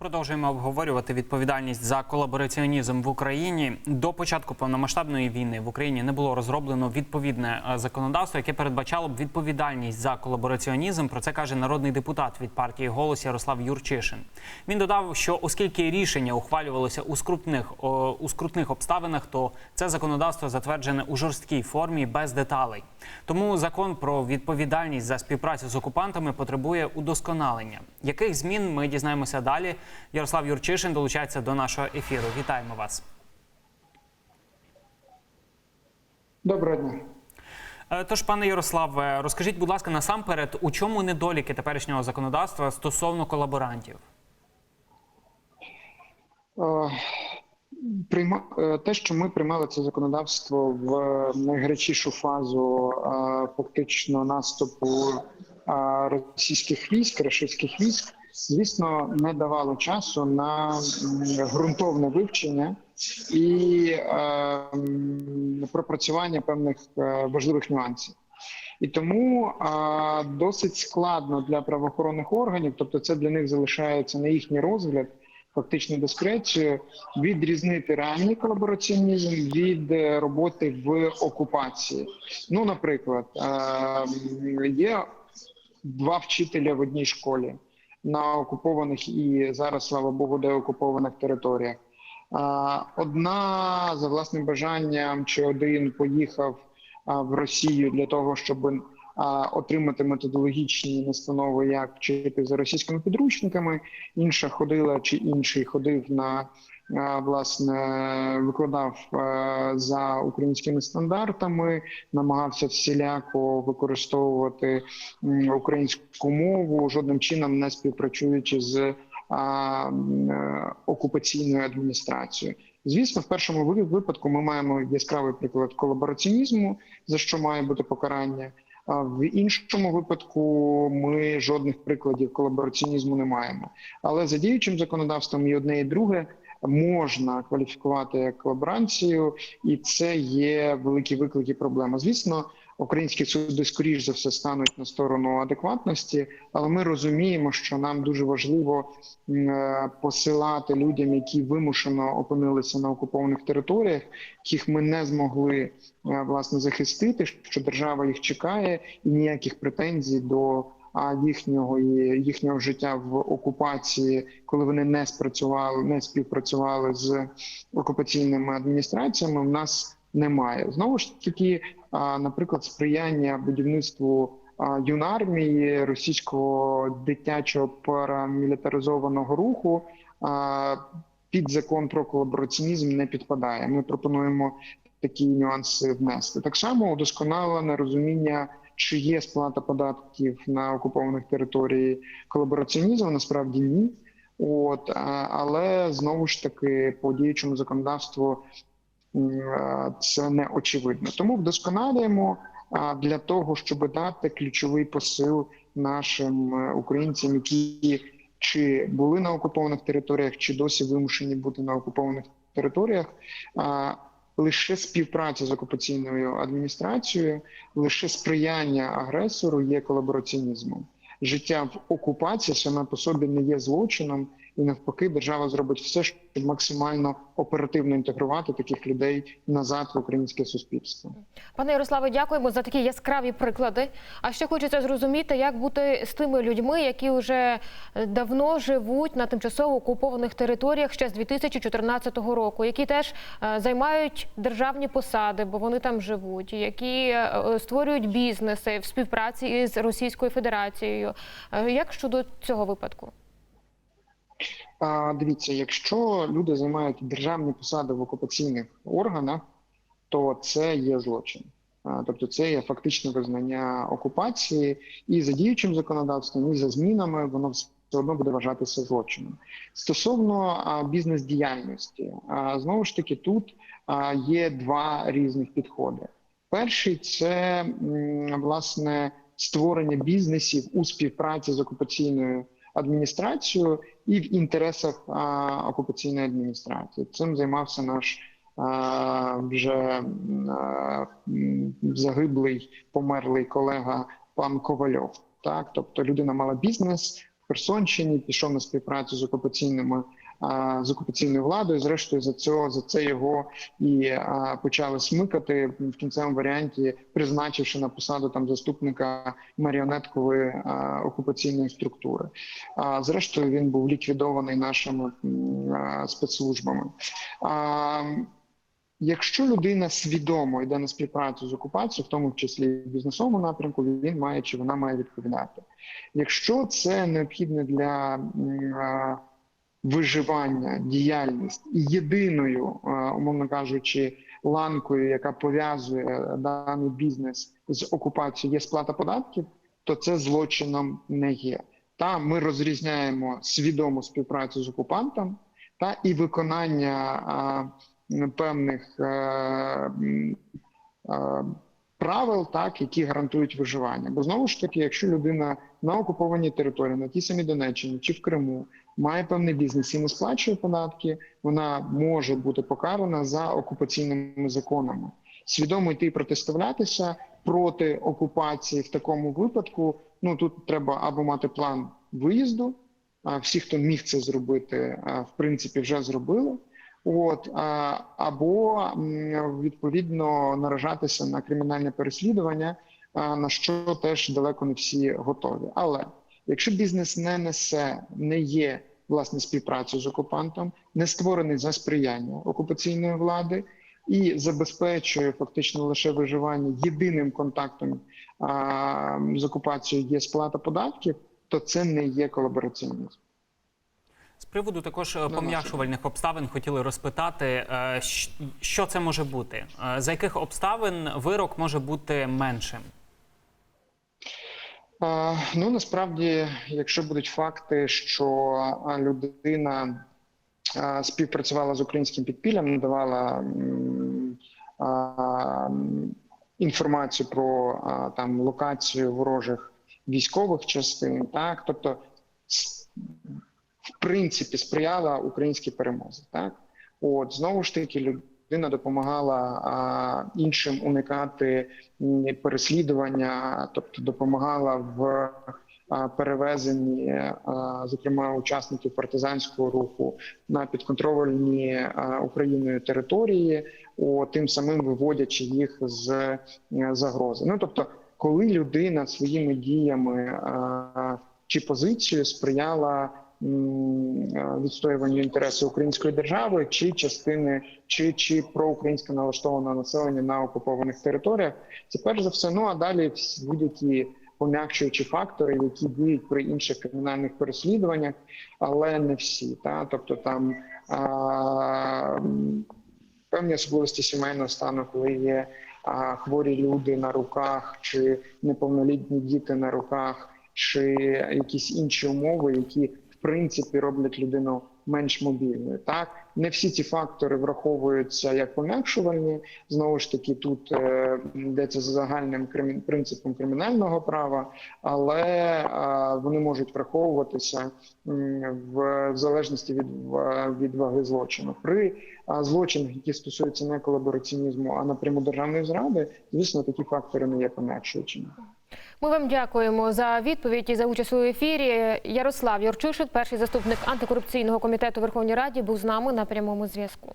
Продовжуємо обговорювати відповідальність за колабораціонізм в Україні. До початку повномасштабної війни в Україні не було розроблено відповідне е, законодавство, яке передбачало б відповідальність за колабораціонізм. Про це каже народний депутат від партії «Голос» Ярослав Юрчишин. Він додав, що оскільки рішення ухвалювалося у скрутних у скрутних обставинах, то це законодавство затверджене у жорсткій формі без деталей. Тому закон про відповідальність за співпрацю з окупантами потребує удосконалення. Яких змін ми дізнаємося далі? Ярослав Юрчишин долучається до нашого ефіру. Вітаємо вас. Доброго дня. Е, Тож, пане Ярославе, розкажіть, будь ласка, насамперед, у чому недоліки теперішнього законодавства стосовно колаборантів? Е, е, те, що ми приймали це законодавство в найгарячішу фазу фактично наступу російських військ, рашистських військ, звісно, не давало часу на ґрунтовне вивчення і е, пропрацювання певних е, важливих нюансів. І тому а, досить складно для правоохоронних органів, тобто це для них залишається на їхній розгляд, фактично дискрецію, відрізнити реальний колабораціонізм від е, роботи в окупації. Ну, наприклад, е, є два вчителя в одній школі на окупованих і зараз, слава Богу, деокупованих територіях. Одна за власним бажанням чи один поїхав в Росію для того, щоб отримати методологічні настанови, як вчити за російськими підручниками. Інша ходила чи інший ходив на власне викладав за українськими стандартами, намагався всіляко використовувати українську мову, жодним чином не співпрацюючи з окупаційною адміністрацією. Звісно, в першому ви- випадку ми маємо яскравий приклад колабораціонізму, за що має бути покарання. В іншому випадку ми жодних прикладів колабораціонізму не маємо. Але за діючим законодавством і одне і друге можна кваліфікувати як колаборанцію, і це є великі виклики. Проблема. Звісно, українські суди скоріш за все стануть на сторону адекватності, але ми розуміємо, що нам дуже важливо е, посилати людям, які вимушено опинилися на окупованих територіях, яких ми не змогли е, власне захистити, що держава їх чекає, і ніяких претензій до їхнього і їхнього життя в окупації, коли вони не спрацювали, не співпрацювали з окупаційними адміністраціями, в нас немає. Знову ж таки, наприклад, сприяння будівництву юнармії російського дитячого парамілітаризованого руху під закон про колабораціонізм не підпадає. Ми пропонуємо такі нюанси внести. Так само удосконалене розуміння. Чи є сплата податків на окупованих території колабораціонізму? Насправді ні. От але знову ж таки по діючому законодавству це не очевидно. Тому вдосконалюємо для того, щоб дати ключовий посил нашим е, українцям, які чи були на окупованих територіях, чи досі вимушені бути на окупованих територіях. Лише співпраця з окупаційною адміністрацією, лише сприяння агресору є колабораціонізмом. Життя в окупації саме по собі не є злочином, і навпаки, держава зробить все, щоб максимально оперативно інтегрувати таких людей назад в українське суспільство. Пане Ярославе, дякуємо за такі яскраві приклади. А ще хочеться зрозуміти, як бути з тими людьми, які вже е, давно живуть на тимчасово окупованих територіях ще з 2014 року, які теж е, займають державні посади, бо вони там живуть, які е, створюють бізнеси в співпраці із Російською Федерацією. Як щодо цього випадку? А дивіться, якщо люди займають державні посади в окупаційних органах, то це є злочин. Тобто це є фактичне визнання окупації, і за діючим законодавством, і за змінами воно все одно буде вважатися злочином. Стосовно бізнес-діяльності, знову ж таки, тут є два різних підходи. Перший це власне створення бізнесів у співпраці з окупаційною адміністрацією і в інтересах окупаційної адміністрації. Цим займався наш вже загиблий померлий колега пан Ковальов. Так, тобто людина мала бізнес, в Херсонщині, пішов на співпрацю з окупаційними з окупаційною владою. Зрештою, за цього за це його і почали смикати в кінцевому варіанті, призначивши на посаду там заступника маріонеткової окупаційної структури. Зрештою, він був ліквідований нашими спецслужбами. Якщо людина свідомо йде на співпрацю з окупацією, в тому числі в бізнесовому напрямку, він має чи вона має відповідати. Якщо це необхідне для виживання, діяльність і єдиною, умовно кажучи, ланкою, яка пов'язує даний бізнес з окупацією, є сплата податків, то це злочином не є. Та ми розрізняємо свідому співпрацю з окупантом та і виконання а, певних е, м, е, правил, так які гарантують виживання. Бо знову ж таки, якщо людина на окупованій території, на тій самій Донеччині чи в Криму має певний бізнес і не сплачує податки, вона може бути покарана за окупаційними законами. Свідомо йти і протиставлятися проти окупації в такому випадку. Ну тут треба або мати план виїзду. а Всі, хто міг це зробити, в принципі, вже зробили. От або відповідно наражатися на кримінальне переслідування, на що теж далеко не всі готові. Але якщо бізнес не несе, не є власне співпрацю з окупантом, не створений за сприяння окупаційної влади і забезпечує фактично лише виживання єдиним контактом а, з окупацією є сплата податків, то це не є колабораціонізм. З приводу також е, пом'якшувальних обставин хотіли розпитати, е, що це може бути? Е, За яких обставин вирок може бути меншим? Ну насправді, якщо будуть факти, що людина співпрацювала з українським підпіллям, надавала інформацію про там локацію ворожих військових частин, так тобто в принципі сприяла українській перемозі. Так, от знову ж таки, людина допомагала іншим уникати переслідування, тобто допомагала в перевезенні, зокрема учасників партизанського руху на підконтрольні Україною території, о, тим самим виводячи їх з е, загрози. Ну тобто, коли людина своїми діями чи позицією сприяла відстоюванню інтересу української держави чи частини, чи чи проукраїнсько налаштованого населення на окупованих територіях, це перш за все. Ну а далі будь-які пом'якшуючі фактори, які діють при інших кримінальних переслідуваннях, але не всі. Та тобто там а, певні особливості сімейного стану, коли є а, хворі люди на руках, чи неповнолітні діти на руках, чи якісь інші умови, які принципі роблять людину менш мобільною. Так не всі ці фактори враховуються як пом'якшувальні. Знову ж таки, тут е, йдеться за загальним кримі... принципом кримінального права, але е, вони можуть враховуватися м, в залежності від, в- від ваги злочину. При а, злочинах, які стосуються не колабораціонізму, а напряму державної зради, звісно, такі фактори не є пом'якшуючими. Ми вам дякуємо за відповідь і за участь у ефірі. Ярослав Юрчишин, перший заступник антикорупційного комітету Верховної Раді, був з нами на прямому зв'язку.